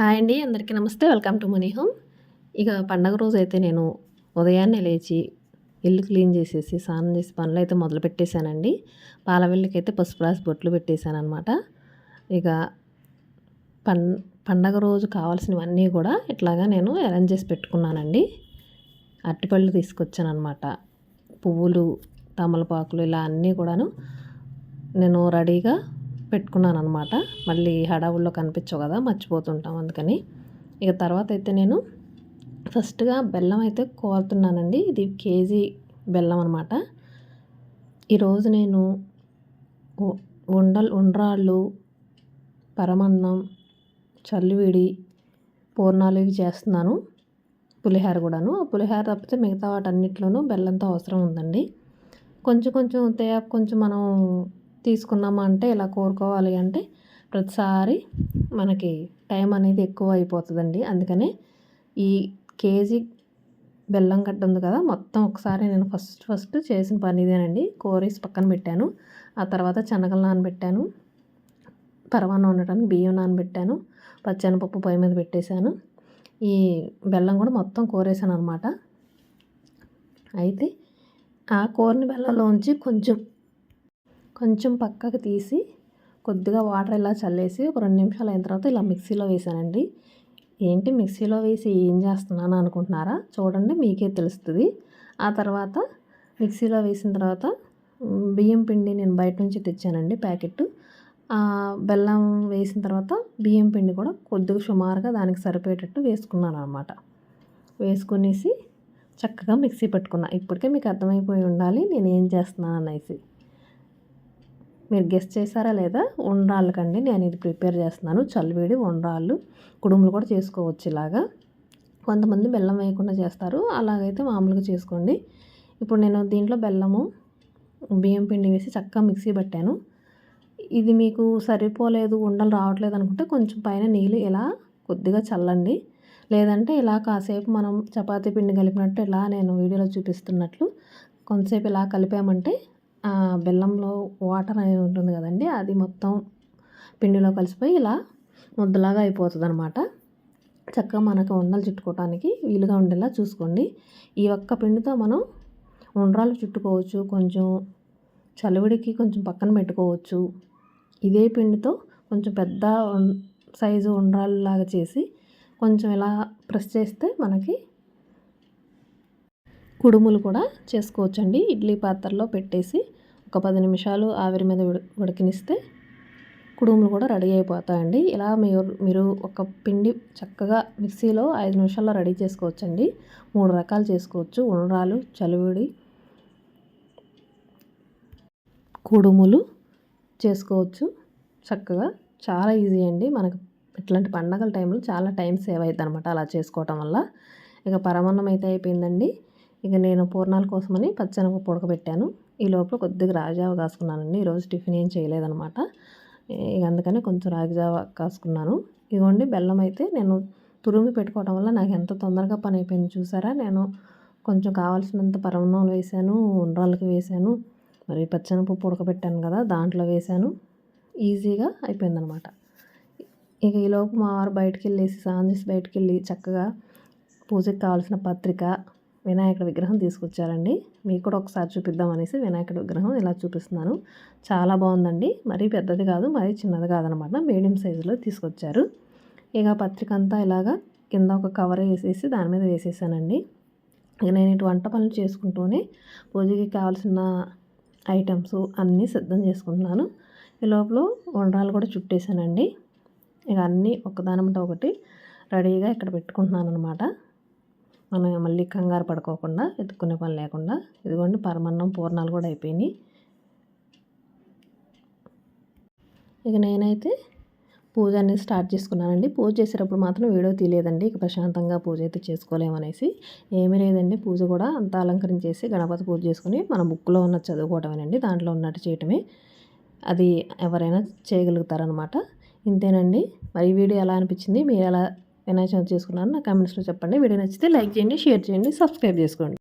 Hi అండి అందరికీ నమస్తే. Welcome to money home. ఇక పండగ రోజు అయితే నేను ఉదయాన్నే లేచి ఇల్లు క్లీన్ చేసేసి స్నానం చేసి పనులు అయితే మొదలు పెట్టేశానండి. పాల పసుపు రాసి బొట్లు పెట్టేశానమాట అనమాట ఇక పం పండగ రోజు కావాల్సినవన్నీ కూడా ఇట్లాగా నేను అరేంజ్ చేసి పెట్టుకున్నానండి. అరటిపళ్ళు తీసుకొచ్చానమాట పువ్వులు తమలపాకులు ఇలా అన్నీ కూడాను నేను రెడీగా పెట్టుకున్నాను అనమాట మళ్ళీ హడావుల్లో కనిపించవు కదా మర్చిపోతుంటాం అందుకని. ఇక తర్వాత అయితే నేను ఫస్ట్గా బెల్లం అయితే కోరుతున్నానండి. ఇది కేజీ బెల్లం అనమాట ఈరోజు నేను ఉండలు ఉండ్రాళ్ళు పరమన్నం చల్లివిడి పూర్ణాలు ఇవి చేస్తున్నాను. పులిహార కూడాను. ఆ పులిహార తప్పితే మిగతా వాటన్నిటిలోనూ బెల్లంతో అవసరం ఉందండి. కొంచెం కొంచెం తేయాకు కొంచెం మనం తీసుకున్నామా అంటే ఎలా కోరుకోవాలి అంటే ప్రతిసారి మనకి టైం అనేది ఎక్కువ అయిపోతుందండి. అందుకనే ఈ కేజీ బెల్లం గడ్డ ఉంది కదా మొత్తం ఒకసారి నేను ఫస్ట్ ఫస్ట్ చేసిన పని ఇదేనండి. కోరేసి పక్కన పెట్టాను. ఆ తర్వాత శనగలు నానబెట్టాను. పరమాన్నం వండటానికి బియ్యం నానబెట్టాను పచ్చనిపప్పు పొయ్యి మీద పెట్టేశాను. ఈ బెల్లం కూడా మొత్తం కోరేసాను అనమాట అయితే ఆ కోరిన బెల్లంలోంచి కొంచెం కొంచెం పక్కకు తీసి కొద్దిగా వాటర్ ఇలా చల్లేసి ఒక రెండు నిమిషాలు అయిన తర్వాత ఇలా మిక్సీలో వేసానండి. ఏంటి మిక్సీలో వేసి ఏం చేస్తున్నాను అనుకుంటున్నారా? చూడండి మీకే తెలుస్తుంది. ఆ తర్వాత మిక్సీలో వేసిన తర్వాత బియ్యం పిండి నేను బయట నుంచి తెచ్చానండి ప్యాకెట్ బెల్లం వేసిన తర్వాత బియ్యం పిండి కూడా కొద్దిగా సుమారుగా దానికి సరిపోయేటట్టు వేసుకున్నాను అనమాట వేసుకునేసి చక్కగా మిక్సీ పెట్టుకున్నా. ఇప్పటికే మీకు అర్థమైపోయి ఉండాలి నేను ఏం చేస్తున్నాను అనేసి మీరు గెస్ట్ చేశారా లేదా? ఉండ్రాళ్ళకండి. నేను ఇది ప్రిపేర్ చేస్తున్నాను. చల్లివేడి ఉండ్రాళ్ళు. కుడుములు కూడా చేసుకోవచ్చు ఇలాగా. కొంతమంది బెల్లం వేయకుండా చేస్తారు. అలాగైతే మామూలుగా చేసుకోండి. ఇప్పుడు నేను దీంట్లో బెల్లము బియ్యం పిండి వేసి చక్కగా మిక్సీ పెట్టాను. ఇది మీకు సరిపోలేదు ఉండలు రావట్లేదు అనుకుంటే కొంచెం పైన నీళ్ళు ఇలా కొద్దిగా చల్లండి. లేదంటే ఇలా కాసేపు మనం చపాతీ పిండి కలిపినట్టు ఇలా నేను వీడియోలో చూపిస్తున్నట్లు కొంతసేపు ఇలా కలిపామంటే బెల్లంలో వాటర్ అనేది ఉంటుంది కదండి అది మొత్తం పిండిలో కలిసిపోయి ఇలా ముద్దలాగా అయిపోతుంది అనమాట చక్కగా మనకు ఉండలు చుట్టుకోవటానికి వీలుగా ఉండేలా చూసుకోండి. ఈ ఒక్క పిండితో మనం ఉండ్రాలు చుట్టుకోవచ్చు కొంచెం చలివిడికి కొంచెం పక్కన పెట్టుకోవచ్చు. ఇదే పిండితో కొంచెం పెద్ద సైజు ఉండ్రాలు లాగా చేసి కొంచెం ఇలా ప్రెస్ చేస్తే మనకి కుడుములు కూడా చేసుకోవచ్చండి. ఇడ్లీ పాత్రలో పెట్టేసి ఒక పది నిమిషాలు ఆవిరి మీద ఉడికినిస్తే కుడుములు కూడా రెడీ అయిపోతాయండి. ఇలా మీరు మీరు ఒక పిండి చక్కగా మిక్సీలో ఐదు నిమిషాల్లో రెడీ చేసుకోవచ్చండి. మూడు రకాలు చేసుకోవచ్చు. ఉండ్రాలు చలివిడి కుడుములు చేసుకోవచ్చు. చక్కగా చాలా ఈజీ అండి. మనకు ఇట్లాంటి పండగల టైంలో చాలా టైం సేవ్ అవుతుంది అనమాట అలా చేసుకోవటం వల్ల. ఇక పరమాన్నం అయితే అయిపోయిందండి. ఇక నేను పూర్ణాల కోసమని పచ్చనపప్పు ఉడకబెట్టాను ఈ లోపల కొద్దిగా రాగిజావ కాసుకున్నానండి. ఈరోజు టిఫిన్ ఏం చేయలేదనమాట ఇక అందుకని కొంచెం రాగిజావ కాసుకున్నాను. ఇదిగోండి బెల్లం అయితే నేను తురుమి పెట్టుకోవడం వల్ల నాకు ఎంత తొందరగా పని అయిపోయింది చూసారా? నేను కొంచెం కావాల్సినంత పరమణం వేసాను ఉండ్రాలకు వేసాను మరి పచ్చనపప్పు ఉడకబెట్టాను కదా దాంట్లో వేసాను ఈజీగా అయిపోయిందనమాట ఇక ఈలోపు మా వారు బయటికి వెళ్ళేసి స్నానం చేసి బయటికి వెళ్ళి చక్కగా పూజకి కావాల్సిన పత్రిక వినాయకుడి విగ్రహం తీసుకొచ్చారండి. మీకు కూడా ఒకసారి చూపిద్దాం అనేసి వినాయకుడి విగ్రహం ఇలా చూపిస్తున్నాను. చాలా బాగుందండి. మరీ పెద్దది కాదు మరీ చిన్నది కాదనమాట. మీడియం సైజులో తీసుకొచ్చారు. ఇక పత్రిక అంతా ఇలాగా కింద ఒక కవర్ వేసేసి దాని మీద వేసేసానండి. ఇక నేను ఇటు వంట పనులు చేసుకుంటూనే పూజకి కావాల్సిన ఐటమ్స్ అన్నీ సిద్ధం చేసుకుంటున్నాను. ఈ లోపల వండరాలు కూడా చుట్టేసానండి. ఇక అన్నీ ఒకదానిమంటే ఒకటి రెడీగా ఇక్కడ పెట్టుకుంటున్నాను అనమాట మనం మళ్ళీ కంగారు పడుకోకుండా ఎత్తుకునే పని లేకుండా ఇదిగోండి పరమన్నం పూర్ణాలు కూడా అయిపోయినాయి. ఇక నేనైతే పూజ అనేది స్టార్ట్ చేసుకున్నానండి. పూజ చేసేటప్పుడు మాత్రం వీడియో తీయలేదండి. ఇక ప్రశాంతంగా పూజ అయితే చేసుకోలేమనేసి. ఏమీ లేదండి. పూజ కూడా అంతా అలంకరించేసి గణపతి పూజ చేసుకుని మన బుక్లో ఉన్న చదువుకోవటమేనండి. దాంట్లో ఉన్నట్టు చేయటమే. అది ఎవరైనా చేయగలుగుతారనమాట ఇంతేనండి. మరి వీడియో ఎలా అనిపించింది? మీరు ఎలా వినాయక చవితి చేసుకున్నాను నా కామెంట్స్లో చెప్పండి. వీడియో నచ్చితే లైక్ చేయండి షేర్ చేయండి సబ్స్క్రైబ్ చేసుకోండి.